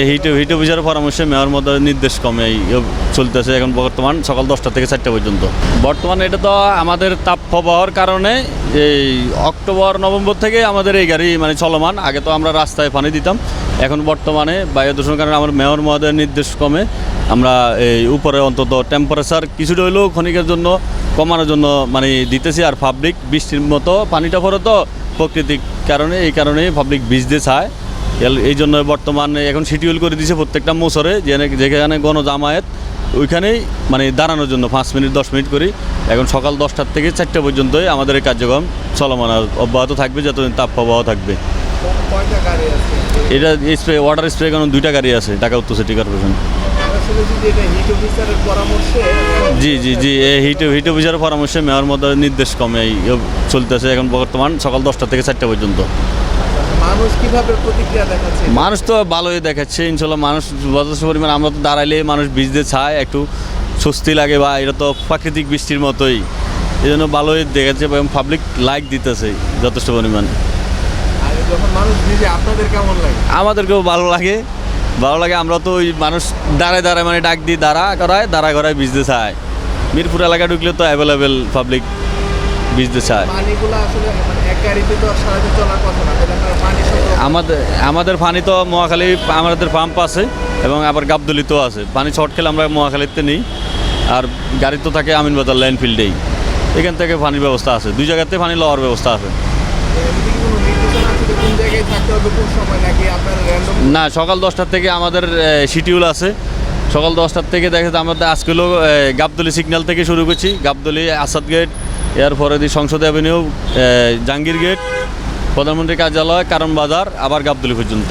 Hit heat অফিসারের পরামর্শে mayor মধ্যে নির্দেশ কমে চলতেছে এখন বর্তমান সকাল দশটা থেকে চারটা পর্যন্ত। বর্তমানে এটা তো আমাদের তাপ প্রবাহর কারণে এই অক্টোবর, নভেম্বর থেকে আমাদের এই গাড়ি মানে চলমান। আগে তো আমরা রাস্তায় পানি দিতাম। এখন বর্তমানে বায়ু দূষণের কারণে আমার মেয়র মহোদয়ের নির্দেশ কমে। আমরা এই উপরে অন্তত টেম্পারেচার কিছুটা হলেও ক্ষণিকের জন্য কমানোর জন্য মানে দিতেছি আর পাবলিক বৃষ্টির মতো পানিটা পড়ে তো প্রকৃতিক কারণে, এই কারণে পাবলিক চায় এল- এই জন্য বর্তমানে এখন শিডিউল করে দিয়েছে প্রত্যেকটা মোসরে যেখানে গণজামায়াত, ওইখানেই মানে দাঁড়ানোর জন্য পাঁচ মিনিট, দশ মিনিট করি। এখন সকাল দশটার থেকে চারটা পর্যন্তই আমাদের এই কার্যক্রম চলমান অব্যাহত থাকবে যতদিন তাপ প্রবাহ থাকবে। এটা স্প্রে ওয়াটার স্প্রে এখন দুইটা গাড়ি আছে, ঢাকা উত্তর সিটি কর্পোরেশন জি জি জি হিট হিট অফিসারের পরামর্শে মেয়র মধ্যে নির্দেশ কমে চলতেছে এখন বর্তমান সকাল দশটা থেকে চারটা পর্যন্ত। মানুষ কীভাবে প্রতিক্রিয়া দেখাচ্ছে? মানুষ তো ভালোই দেখাচ্ছে ইনশাল্লাহ মানুষ যথেষ্ট পরিমাণ আমরা তো দাঁড়াইলে মানুষ ভিজতে চায় একটু স্বস্তি লাগে বা এটা তো প্রাকৃতিক বৃষ্টির মতোই। এই জন্য ভালোই দেখাচ্ছে এবং পাবলিক লাইক দিতেছে যথেষ্ট পরিমাণ। আমাদেরকেও ভালো লাগে। ভালো লাগে আমরা তো ওই মানুষ দাঁড়ায় দাঁড়ায় মানে ডাক দিই দাঁড়া করায় দাঁড়া করায় ভিজতে চায় মিরপুর এলাকা ঢুকলে তো অ্যাভেলেবেল পাবলিক ভিজতে চায় আসলে এক গাড়িতে তো সারাদিন চলার কথা না। আমাদের আমাদের পানি তো মহাখালী, আমাদের পাম্প আছে এবং আবার গাবদলিতেও আছে। পানি শর্ট খেলে আমরা মহাখালীতে নিই। আর গাড়ি তো থাকে আমিনবাজার ল্যান্ড ফিল্ডেই এখান থেকে পানির ব্যবস্থা আছে। দুই জায়গাতে পানি লওয়ার ব্যবস্থা আছে। না, সকাল দশটার থেকে আমাদের শিডিউল আছে। সকাল দশটার থেকে দেখা যাচ্ছে আমাদের আজকে হলো গাবদলি সিগন্যাল থেকে শুরু করছি। গাবদলি আসাদ গেট এরপরে দি সংসদ অ্যাভিনিউ জাহাঙ্গীর গেট প্রধানমন্ত্রী কার্যালয় কারণ বাজার আবার গাবদুলি পর্যন্ত।